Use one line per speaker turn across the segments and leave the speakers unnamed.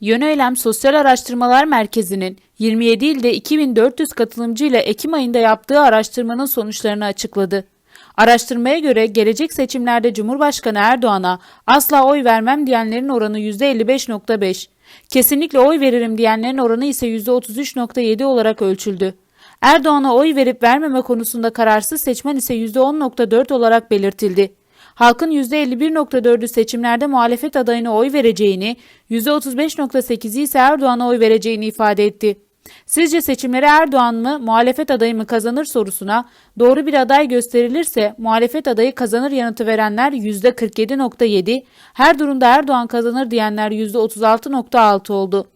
Yöneylem Sosyal Araştırmalar Merkezi'nin 27 ilde 2400 katılımcı ile Ekim ayında yaptığı araştırmanın sonuçlarını açıkladı. Araştırmaya göre gelecek seçimlerde Cumhurbaşkanı Erdoğan'a asla oy vermem diyenlerin oranı %55.5, kesinlikle oy veririm diyenlerin oranı ise %33.7 olarak ölçüldü. Erdoğan'a oy verip vermeme konusunda kararsız seçmen ise %10.4 olarak belirtildi. Halkın %51.4'ü seçimlerde muhalefet adayına oy vereceğini, %35.8'i ise Erdoğan'a oy vereceğini ifade etti. Sizce seçimlere Erdoğan mı, muhalefet adayı mı kazanır sorusuna doğru bir aday gösterilirse muhalefet adayı kazanır yanıtı verenler %47.7, her durumda Erdoğan kazanır diyenler %36.6 oldu.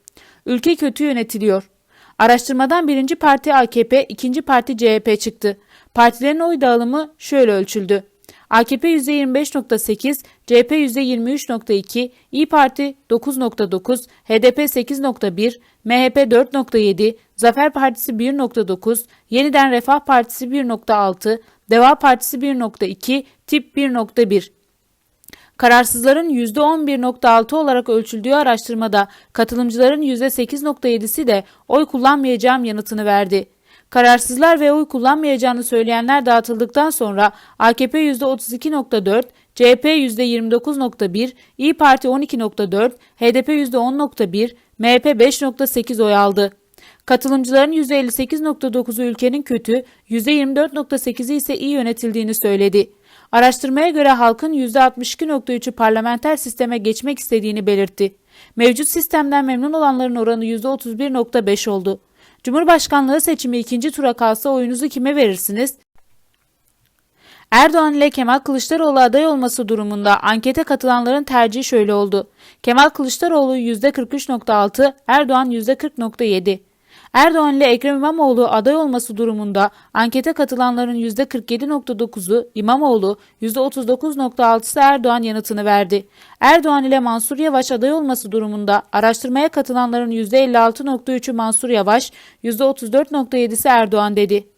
Ülke kötü yönetiliyor. Araştırmadan birinci parti AKP, ikinci parti CHP çıktı. Partilerin oy dağılımı şöyle ölçüldü. AKP %25.8, CHP %23.2, İyi Parti 9.9, HDP 8.1, MHP 4.7, Zafer Partisi 1.9, Yeniden Refah Partisi 1.6, Deva Partisi 1.2, Tip 1.1. Kararsızların %11.6 olarak ölçüldüğü araştırmada katılımcıların %8.7'si de oy kullanmayacağım yanıtını verdi. Kararsızlar ve oy kullanmayacağını söyleyenler dağıtıldıktan sonra AKP %32.4, CHP %29.1, İyi Parti 12.4, HDP %10.1, MHP 5.8 oy aldı. Katılımcıların %58.9'u ülkenin kötü, %24.8'i ise iyi yönetildiğini söyledi. Araştırmaya göre halkın %62.3'ü parlamenter sisteme geçmek istediğini belirtti. Mevcut sistemden memnun olanların oranı %31.5 oldu. Cumhurbaşkanlığı seçimi ikinci tura kalsa oyunuzu kime verirsiniz? Erdoğan ile Kemal Kılıçdaroğlu aday olması durumunda ankete katılanların tercihi şöyle oldu. Kemal Kılıçdaroğlu %43.6, Erdoğan %40.7. Erdoğan ile Ekrem İmamoğlu aday olması durumunda ankete katılanların %47.9'u İmamoğlu, %39.6'sı Erdoğan yanıtını verdi. Erdoğan ile Mansur Yavaş aday olması durumunda araştırmaya katılanların %56.3'ü Mansur Yavaş, %34.7'si Erdoğan dedi.